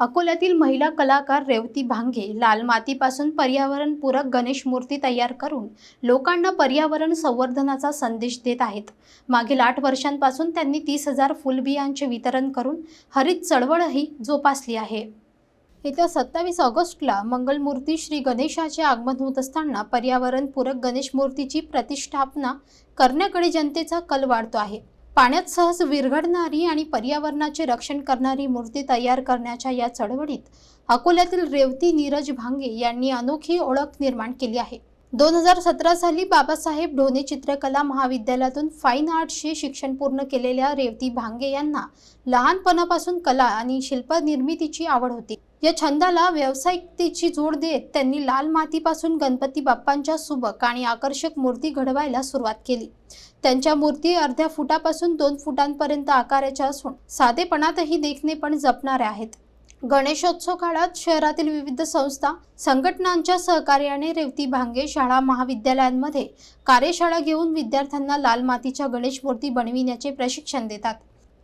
अकोल्यातील महिला कलाकार रेवती भांगे लाल मातीपासून पर्यावरणपूरक गणेश मूर्ती तयार करून लोकांना पर्यावरण संवर्धनाचा संदेश देत आहेत. मागील आठ वर्षांपासून त्यांनी तीस हजार फुलबियांचे वितरण करून हरित चळवळही जोपासली आहे. येत्या सत्तावीस ऑगस्टला मंगलमूर्ती श्री गणेशाचे आगमन होत असताना पर्यावरणपूरक गणेश मूर्तीची प्रतिष्ठापना करण्याकडे जनतेचा कल वाढतो आहे. पाण्यात सहज विरघडणारी आणि पर्यावरणाचे रक्षण करणारी मूर्ती तयार करण्याच्या या चळवळीत अकोल्यातील रेवती नीरज भांगे यांनी अनोखी ओळख निर्माण केली आहे. दोन हजार सतरा साली बाबासाहेब ढोणे चित्रकला महाविद्यालयातून फाईन आर्ट्सचे शिक्षण पूर्ण केलेल्या रेवती भांगे यांना लहानपणापासून कला आणि शिल्प निर्मितीची आवड होती. या छंदाला व्यावसायिकतेची जोड देत त्यांनी लाल मातीपासून गणपती बाप्पांच्या सुबक आणि आकर्षक मूर्ती घडवायला सुरुवात केली. त्यांच्या मूर्ती अर्ध्या फुटापासून दोन फुटांपर्यंत आकाराच्या असून साधेपणातही देखणे पण जपणाऱ्या आहेत. गणेशोत्सव काळात शहरातील विविध संस्था संघटनांच्या सहकार्याने रेवती भांगे शाळा महाविद्यालयांमध्ये कार्यशाळा घेऊन विद्यार्थ्यांना लाल मातीच्या गणेश मूर्ती बनविण्याचे प्रशिक्षण देतात.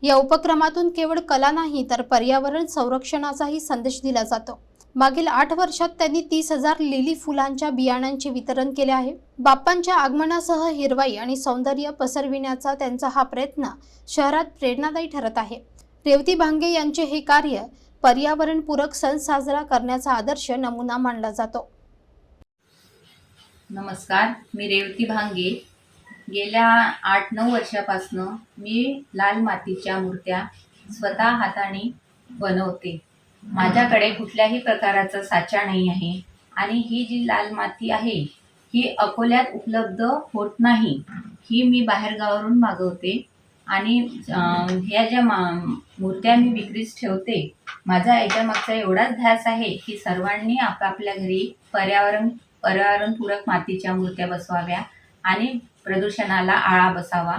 या उपक्रमातून केवळ कला नाही तर पर्यावरण संरक्षणाचाही संदेश दिला जातो. मागील आठ वर्षात त्यांनी तीस हजार लिली फुलांच्या बियाणांचे वितरण केले आहे. बाप्पांच्या आगमनासह हिरवाई आणि सौंदर्य पसरविण्याचा त्यांचा हा प्रयत्न शहरात प्रेरणादायी ठरत आहे. रेवती भांगे यांचे हे कार्य पर्यावरणपूरक सण साजरा करण्याचा आदर्श नमुना मानला जातो. नमस्कार मी रेवती भांगे. गेल्या आठ नऊ वर्षापासनं मी लाल मातीच्या मूर्त्या स्वतः हाताने बनवते. माझ्याकडे कुठल्याही प्रकाराचा साचा नाही आहे आणि ही जी लाल माती आहे ही अकोल्यात उपलब्ध होत नाही ही मी बाहेरगावावरून मागवते आणि ह्या ज्या मा मूर्त्या मी विक्रीच ठेवते. माझा याच्यामागचा एवढाच ध्यास आहे की सर्वांनी आपापल्या घरी पर्यावरण पर्यावरणपूरक मातीच्या मूर्त्या बसवाव्या आणि प्रदूषणाला आळा बसावा.